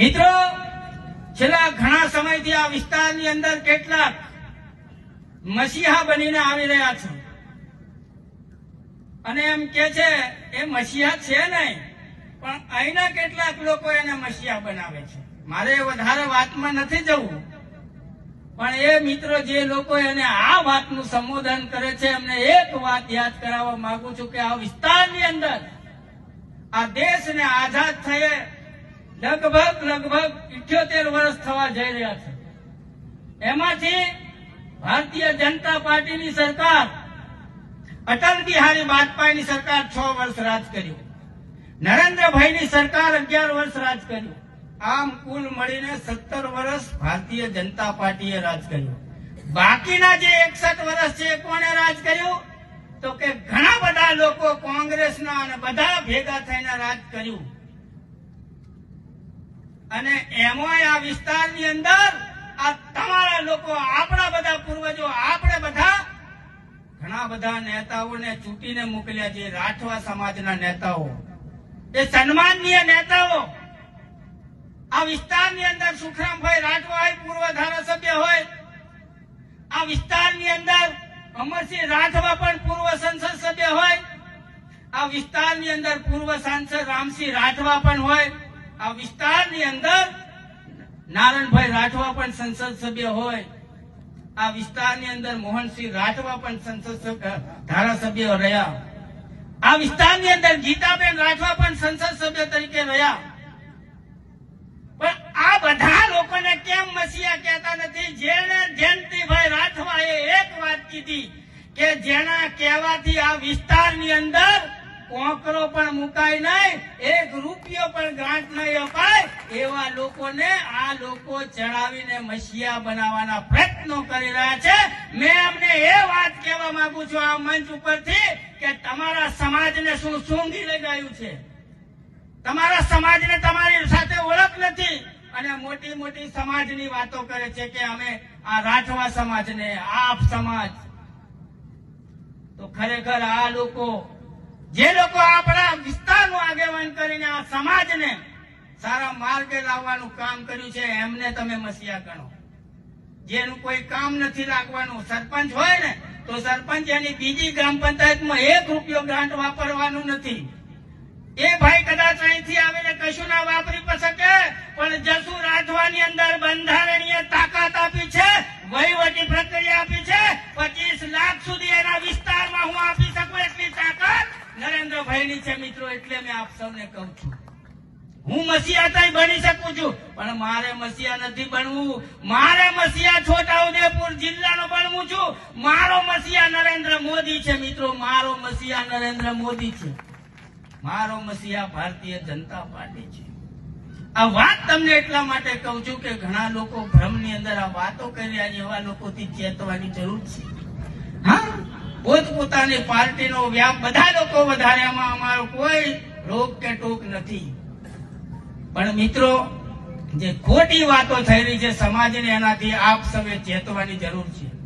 મિત્રો, છેલ્લા ઘણા સમયથી આ વિસ્તારની અંદર કેટલાક મસીહા બનીને આવી રહ્યા છે. અને એમ કે છે, એ મસીહા છે નહીં, પણ અહીંના કેટલાક લોકો એને મસીહા બનાવે છે. મારે વધારે વાતમાં નથી જવું, પણ એ મિત્રો જે લોકો એને આ વાતનું સંબોધન કરે છે, એમને એક વાત યાદ કરાવવા માંગુ છું કે આ વિસ્તારની અંદર આ દેશને આઝાદ થયે લગભગ લગભગ ઇઠ્યોતેર વર્ષ થવા જઈ રહ્યા છે. એમાંથી ભારતીય જનતા પાર્ટીની સરકાર, અટલ બિહારી વાજપેયીની સરકાર છ વર્ષ રાજ કર્યું. નરેન્દ્રભાઈની સરકાર અગિયાર વર્ષ રાજ કર્યું. આમ કુલ મળીને સત્તર વર્ષ ભારતીય જનતા પાર્ટીએ રાજ કર્યું. બાકીના જે એકસઠ વર્ષ છે કોને રાજ કર્યું? તો કે ઘણા બધા લોકો કોંગ્રેસના અને બધા ભેગા થઈને રાજ કર્યું. અને એમાંય આ વિસ્તારની અંદર આ તમારા લોકો, આપણા બધા પૂર્વજો, આપણે બધા ઘણા બધા નેતાઓને ચૂંટીને મોકલ્યા છે, રાઠવા સમાજના નેતાઓ. એ સન્માનનીય નેતાઓ, આ વિસ્તારની અંદર સુખરામભાઈ રાઠવા પૂર્વ ધારાસભ્ય હોય, આ વિસ્તારની અંદર અમરસિંહ રાઠવા પણ પૂર્વ સંસદ સભ્ય હોય, આ વિસ્તારની અંદર પૂર્વ સાંસદ રામસિંહ રાઠવા પણ હોય આ વિસ્તારની અંદર નારણભાઈ રાઠવા પણ સંસદ સભ્ય હોય. આ વિસ્તારની અંદર મોહનસિંહ રાઠવા પણ સંસદ ધારાસભ્ય રહ્યા. આ વિસ્તારની અંદર ગીતાબેન રાઠવા પણ સંસદ સભ્ય તરીકે રહ્યા. પણ આ બધા લોકોને કેમ મસીહા કહેતા નથી? જેને જયંતિભાઈ રાઠવાએ એક વાત કીધી કે જેના કહેવાથી આ વિસ્તારની અંદર કોકરો પણ મુકાય નહીં, એક રૂપિયો પણ ગ્રાન્ટ નહીં અપાય, એવા લોકોને આ લોકો ચડાવીને મસીહા બનાવવાના પ્રયત્નો કરી રહ્યા છે. મેં અમને એ વાત કહેવા માંગુ છું આ મંચ ઉપરથી કે તમારા સમાજને શું સૂંઘી લગાયું છે? તમારા સમાજને તમારી સાથે ઓળખ નથી. અને મોટી મોટી સમાજની વાતો કરે છે કે અમે આ રાઠવા સમાજને, આપ સમાજ. તો ખરેખર આ લોકો જે લોકો આપણા વિસ્તારનું આગેવાન કરીને આ સમાજને સારા માર્ગે લાવવાનું કામ કર્યું છે, એમને તમે મસીહા ગણો. જેનું કોઈ કામ નથી રાખવાનું સરપંચ હોય ને, તો સરપંચ એની બીજી ગ્રામ પંચાયતમાં એક રૂપિયો ગ્રાન્ટ વાપરવાનું નથી. એ ભાઈ કદાચ અહીંથી આવીને કશું ના વાપરી શકે, પણ જસુ રાઠવાની અંદર બંધારણીય તાકાત આપી છે નરેન્દ્રભાઈની છે મિત્રો, એટલે મેં આપ સૌને કહું છું. હું મસીહા તઈ બની શકું છું, પણ મારે મસીહા નથી બનવું. મારે મસીહા છોટાઉદેપુર જિલ્લાનો બનવું છું. મારો મસીહા નરેન્દ્ર મોદી છે મિત્રો, મારો મસીહા નરેન્દ્ર મોદી છે. મારો મસીહા ભારતીય જનતા પાર્ટી છે. આ વાત તમને એટલા માટે કહું છું કે ઘણા લોકો ભ્રમની અંદર આ વાતો કરી રહ્યા એવા લોકોથી ચેતવાની જરૂર છે. હા? પોતપોતાની પાર્ટીનો વ્યાપ બધા લોકો વધારે એમાં અમારો કોઈ રોક કે ટોક નથી. પણ મિત્રો, જે ખોટી વાતો રહી છે, સમાજને એનાથી આપ સૌએ ચેતવાની જરૂર છે.